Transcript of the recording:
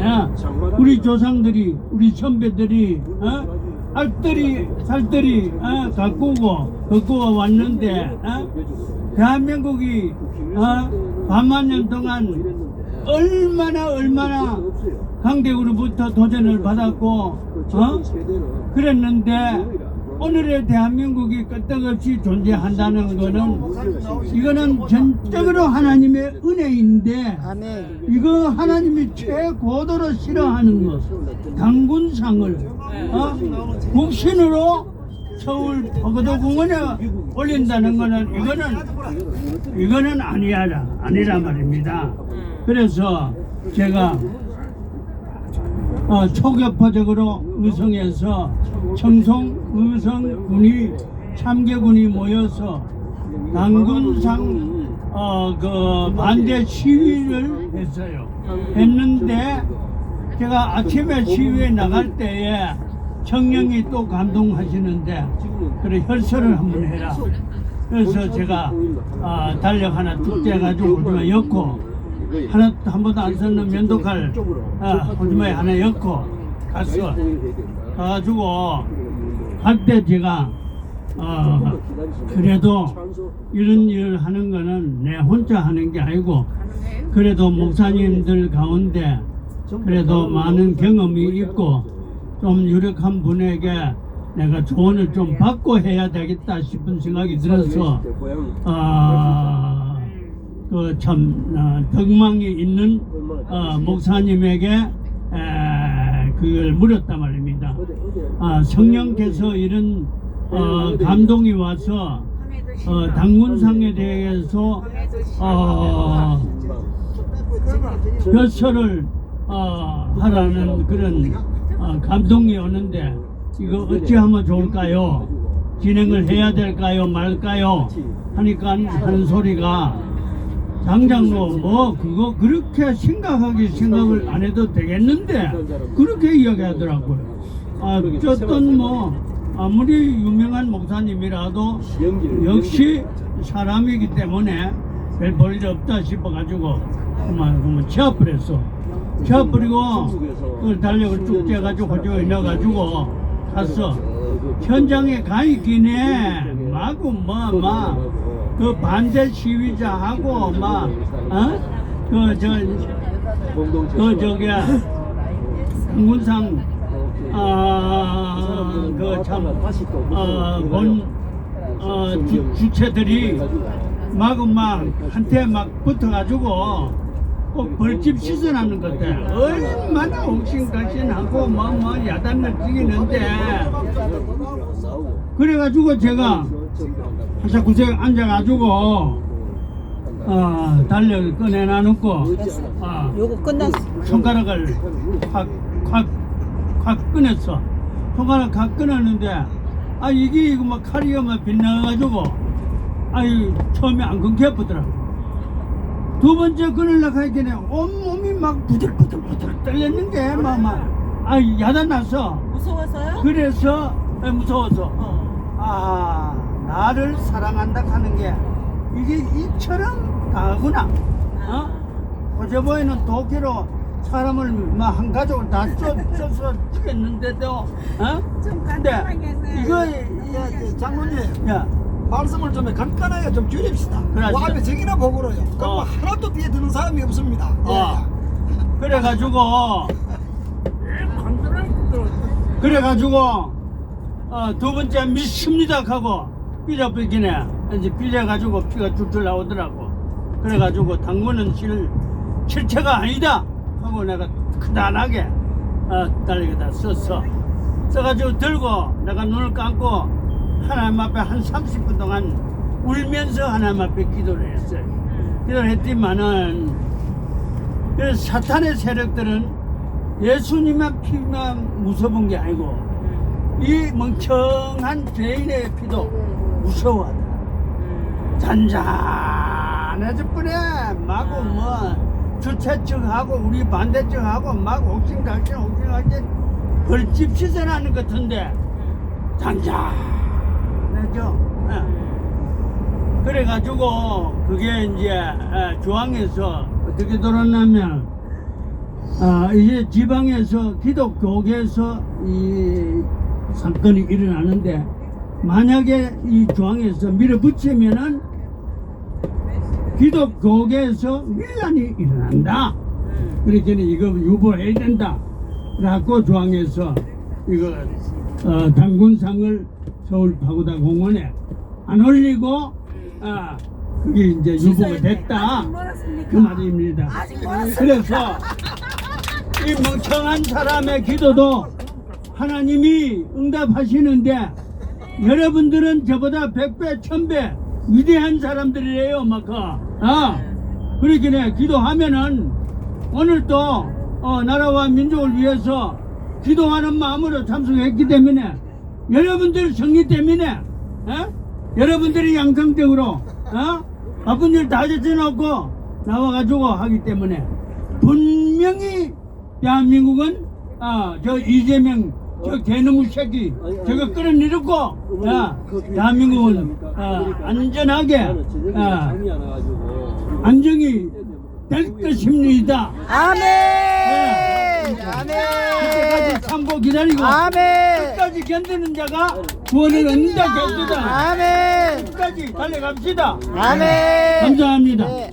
어? 우리 조상들이 우리 선배들이 어? 알들이 살들이 어? 가꾸고 갖고 왔는데 어? 대한민국이 어? 반만 년 동안 얼마나 얼마나 강대국으로부터 도전을 받았고 어? 그랬는데 오늘의 대한민국이 끄떡없이 존재한다는 거는 이거는 전적으로 하나님의 은혜인데. 이거 하나님이 최고도로 싫어하는 것 당군상을 어? 국신으로 서울 버거도 공원에 올린다는 거는 이거는 이거는 아니야 아니라 말입니다. 그래서 제가 어, 초교파적으로 의성에서 청송 의성군이 3개군이 모여서 당군상 어, 그 반대 시위를 했어요. 했는데 제가 아침에 시위에 나갈 때에 청령이 또 감동하시는데 그래 혈서를 한번 해라. 그래서 제가 아, 달력 하나 축제 가지고 오지마 엮고 하나 한 번도 안 썼는 면도칼 아, 오지마에 하나 엮고 갔어. 가가지고 갈때 제가 어, 그래도 이런 일을 하는 거는 내 혼자 하는 게 아니고 그래도 목사님들 가운데 그래도 많은 경험이 있고 좀 유력한 분에게 내가 조언을 좀 받고 해야 되겠다 싶은 생각이 들어서 어, 그참 어, 덕망이 있는 어, 목사님에게 에, 그걸 물었단 말입니다. 아, 성령께서 이런 어, 감동이 와서 어, 당군상에 대해서 어, 벼슬을 어, 하라는 그런 어, 감동이 오는데 이거 어찌하면 좋을까요? 진행을 해야 될까요? 말까요? 하니까 하는 소리가 장장로 뭐 그거 그렇게 심각하게 생각을 안 해도 되겠는데 그렇게 이야기하더라고요. 아, 어떤 뭐 아무리 유명한 목사님이라도 역시 사람이기 때문에 별 볼일 없다 싶어가지고 그만 그만 취합을 했어. 취합버리고 그걸 달력을 쭉 째가지고 호주에 넣어가지고 갔어. 현장에 가 있긴 해. 마구 뭐막 그 반대 시위자하고 막 어? 그저 그 저기야 강군상 아그참어본 어, 주, 주체들이 마구 막 한테 막 붙어가지고 꼭 벌집 씻어나는 것 같아. 얼마나 옥신각신하고 뭐뭐 야단을 찍이는데 그래가지고 제가 자꾸제 앉아가지고 어, 달력을 꺼내놔놓고 어, 요거 끝났어. 손가락을 확, 확, 확 꺼냈어. 손가락 확 끊었는데, 아, 이게 이거 막 칼이 막 빗나가가지고, 아유, 처음에 안 끊겨 버더라고. 두 번째 끊으려고 하니까 온몸이 막 부들부들부들 떨렸는 게, 막, 막, 아, 야단 났어. 무서워서요? 그래서, 에, 무서워서. 어. 아, 나를 사랑한다 하는 게, 이게 이처럼 가구나. 어? 어제보에는 도끼로 사람을 막 한 가족을 다 쪄, 쪄서 죽였는데도 어? 좀 근데 간단하게 해서. 이거 예, 예, 장로님 야 말씀을 좀 간단하게 좀 줄입시다. 그래, 와비 진짜. 저기나 보고로요. 그럼 어. 뭐 하나도 뒤에 드는 사람이 없습니다. 예, 어. 그래가지고 그래가지고 어, 두 번째 믿습니다 하고 삐져 삐기네 이제 삐져가지고 피가 줄줄 나오더라고 그래가지고 당구는 실, 실체가 아니다 하고 내가 크단하게 어, 달리기다 썼어 써가지고 들고 내가 눈을 감고 하나님 앞에 한 30분 동안 울면서 하나님 앞에 기도를 했어요. 기도를 했지만은 그래서 사탄의 세력들은 예수님만 피만 무서운 게 아니고 이 멍청한 죄인의 피도 무서워하다. 잔잔해질 뿐에 마구 뭐 주최 측하고 우리 반대 측하고 막 옥신각신 옥신각신 벌집 시선하는 것 같은데 잔잔 해져. 예. 그래가지고 그게 이제 에, 조항에서 어떻게 돌았냐면 아, 이제 지방에서 기독교계에서 이 사건이 일어나는데 만약에 이 중앙에서 밀어붙이면은 기독교계에서 밀란이 일어난다. 그러니까 이거 유보해야 된다. 라고 중앙에서 이거 어, 당군상을 서울 파고다 공원에 안 올리고 아 그게 이제 유보가 됐다. 그 말입니다. 그래서 이 멍청한 사람의 기도도 하나님이 응답하시는데 여러분들은 저보다 백배 천배 위대한 사람들이래요 마커 아 그러기에 기도하면은 오늘 또 어, 나라와 민족을 위해서 기도하는 마음으로 참석했기 때문에 여러분들 승리 때문에 어? 여러분들이 양성적으로 어? 바쁜 일 다 제쳐놓고 나와가지고 하기 때문에 분명히 대한민국은 아, 저 이재명 저 개놈의 새끼 저거 끌어내리고 야, 대한민국은 아, 안전하게 아, 안정이 될 것입니다. 아멘. 그 때까지 아멘. 참고 기다리고 아멘. 끝까지 견디는 자가 구원을 얻는다 결주다. 아멘. 끝까지 달려갑시다. 아멘. 감사합니다. 네.